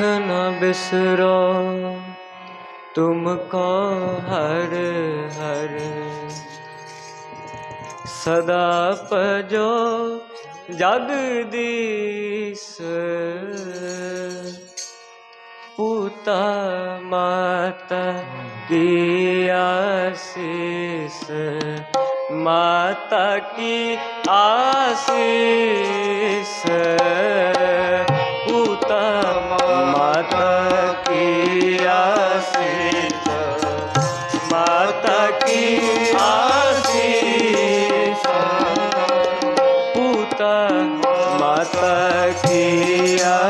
ਸਿੱਖ ਨਾ ਬਿਸਰੋ ਤੁਮ ਕੋ ਹਰ ਹਰ। ਸਦਾ ਪਜੋ ਜਗਦੀਸ ਪੂਤਾ ਮਾਤਾ ਕੀ ਆਸੀਸ ਮਾਤਾ ਕੀ ਆਸੀਸ। হে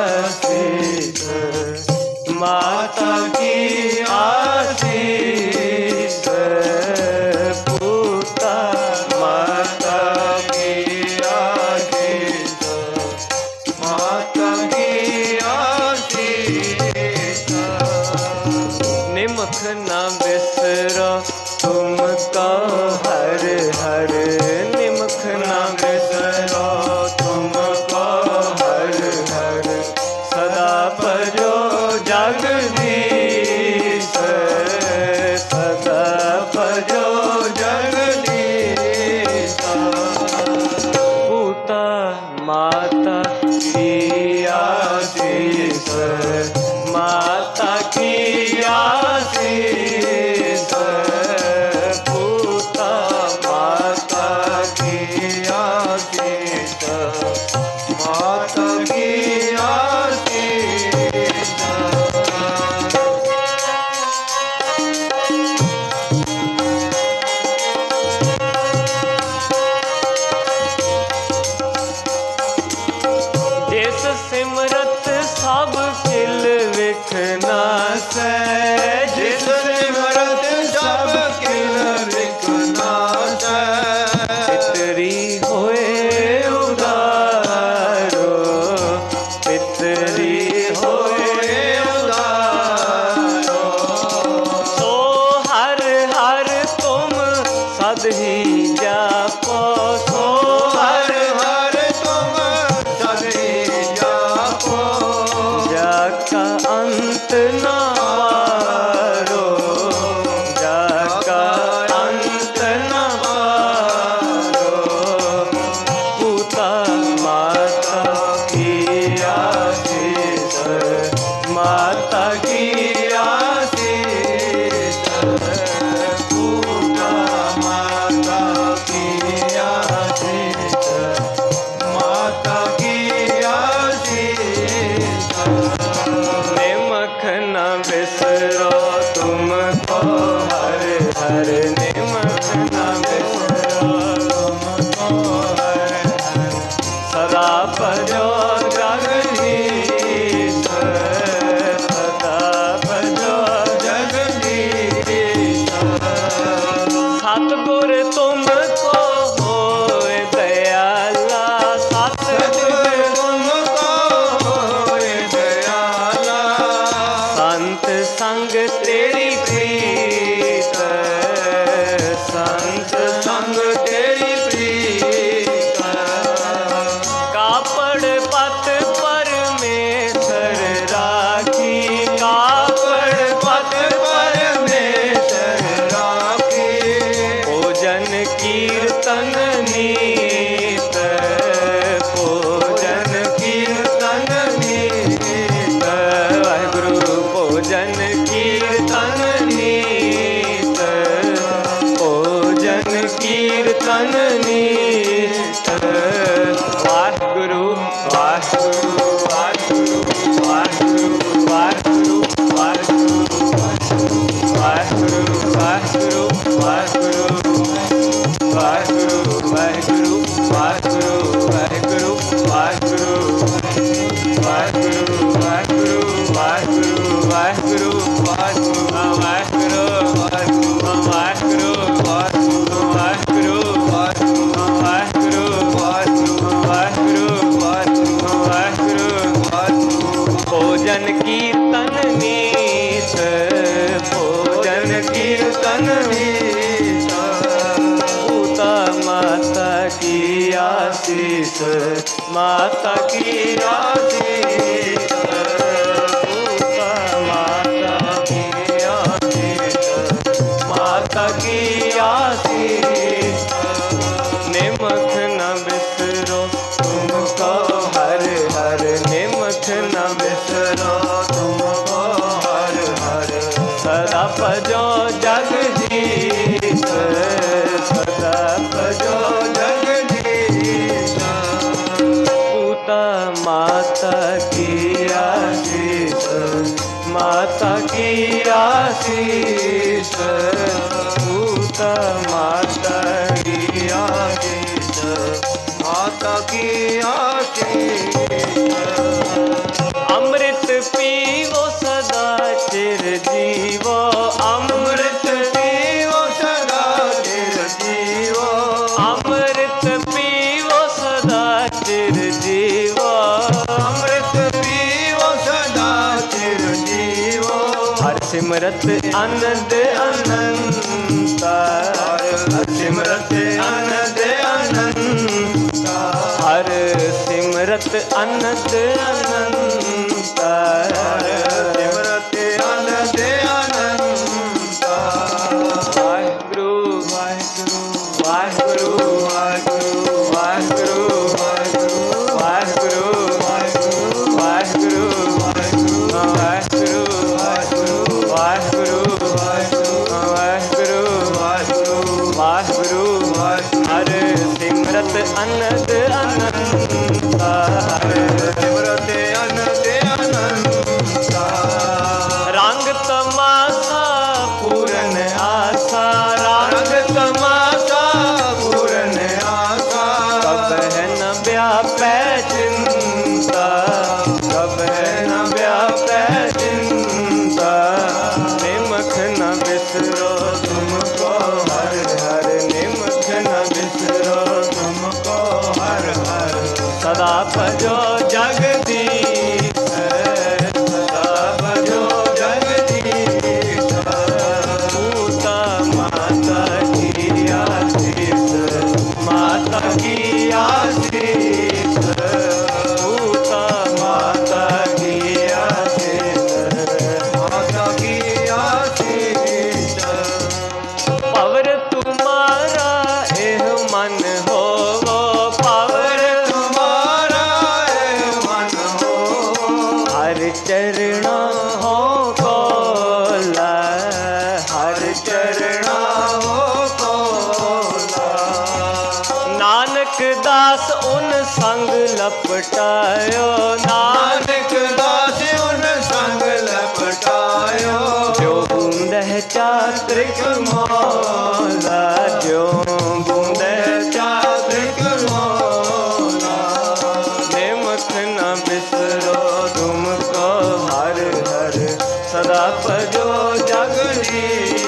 ਬਿਸਰਾ Bye. माता की आशीष माता की आशीष पूता माता ਸਿਮਰਤ ਅਨੰਦ ਅਨੰਤਾ। ਸਿਮਰਤ ਅਨੰਦ ਅਨੰਤਾ। ਹਰ ਸਿਮਰਤ ਅਨੰਦ ਅਨੰਤਾ। ਗੁਰੂ ਹਰ ਸਿਮਰਤ ਅਨੰਦ ਅਨੰਤਾ ਹਰ ਸਿਮਰਤ ਅਨੰਦ ਅਨੰਤਾ ਰੰਗ ਤਮਾਸਾ, ਪੂਰਨ ਆਸਾ, ਰੰਗ ਤਮਾਸਾ, ਪੂਰਨ ਆਸਾ। ਨ ਵਿਆਪੈ ਚਿੰਤਾ ਤਬ ਹੈ ਨ ਵਿਆਪੈ ਦਾਸ ਉਨ ਸੰਗ ਲਪਟਾਇਓ, ਨਾਨਕ ਦਾਸ ਉਨ ਸੰਗ ਲਪਟਾਇਓ। ਜੋ ਬੁੰਦਹਿ ਚਾਤ੍ਰਿਕ ਮੋਲਾ, ਜੋ ਬੁੰਦਹਿ ਚਾਤ੍ਰਿਕ ਮੋਲਾ। ਨਿਮਖ ਨ ਬਿਸਰੋ ਤੁਮ ਕੋ ਹਰ ਹਰ, ਸਦਾ ਭਜੋ ਜਗਨੀ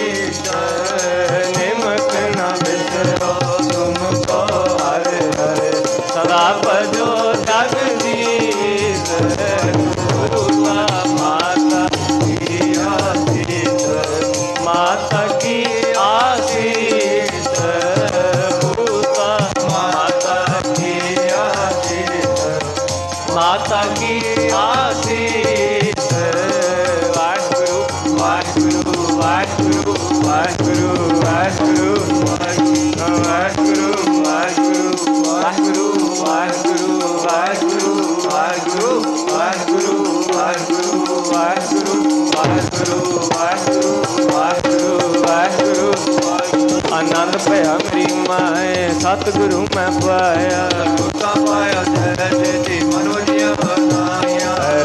ਵਾਹਿਗੁਰੂ ਵਾਹਿਗੁਰੂ ਵਾਹਿਗੁਰੂ ਵਾਹਿਗੁਰੂ ਆਨੰਦ ਭਇਆ ਸਤਿਗੁਰੂ ਮੈਂ ਪਾਇਆ। ਤੁਤਾ ਪਾਇਆ ਜੈ ਜੈ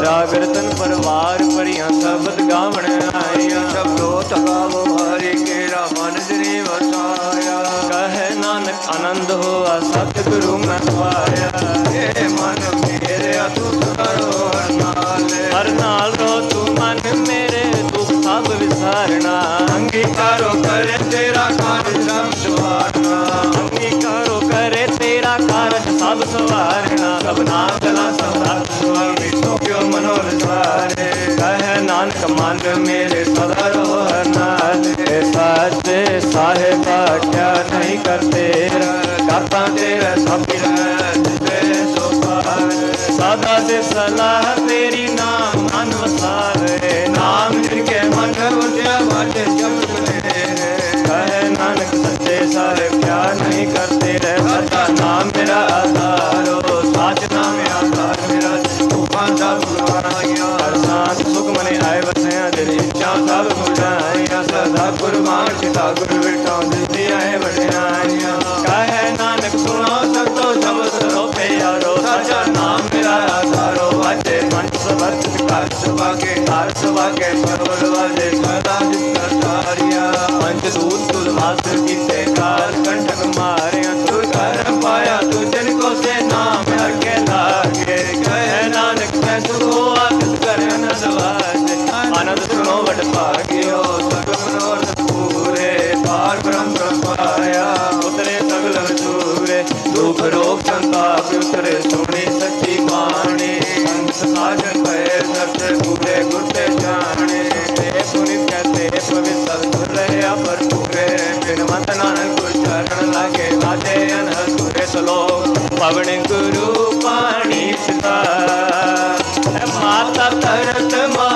ਰਾਗ ਰਤਨ ਪਰਵਾਰ ਪਰਿਆ ਸਬਦ ਗਾਵਣ ਆਇਆ। ਸਬਦੋ ਤਗਾਵੋ ਹਰੇ ਆਨੰਦ ਹੋਆ, ਸਤਿਗੁਰੂ ਮੈਂ ਮਨ ਮੇਰੇ ਸਦਾ ਰੋ ਹਰ ਸਾਚੇ ਸਾਹਿਬਾ ਕਿਆ ਨਹੀਂ ਕਰਤੇ ਕਰਤਾ ਤੇਰਾ ਸਭ ਸਦਾ ਦੇ ਸਲਾਹ ਤੇਰੀ ਨਾਮ ਮਨ ਵਸਾਵੇ ਨਾਮ ਜਿਨਕੇ ਮਨ ਕਹੇ ਨਾਨਕ ਸੱਚੇ ਸਾਹਿਬ ਕਿਆ ਨਹੀਂ ਕਰਤੇ ਰਹਿ ਸਦਾ ਨਾਮ ਮੇਰਾ ਆਧਾਰੋ ਸਾਚ ਨਾਮ ਆਧਾਰ ਮੇਰਾ ਹਰ ਸਾਥ ਸੁਖ 아, 사랑을 ਭਰਪੂਰੇ ਬਿਨਵੰਤ ਨਾਨਕ ਚਰਨ ਲਾਗੇ ਲਾਦੇ ਅਨਹਤੁਰੇ ਸਲੋਕ ਪਵਣ ਗੁਰੂ ਪਾਣੀ ਪਿਤਾ। ਮਾਤਾ ਧਰਤ ਮਾ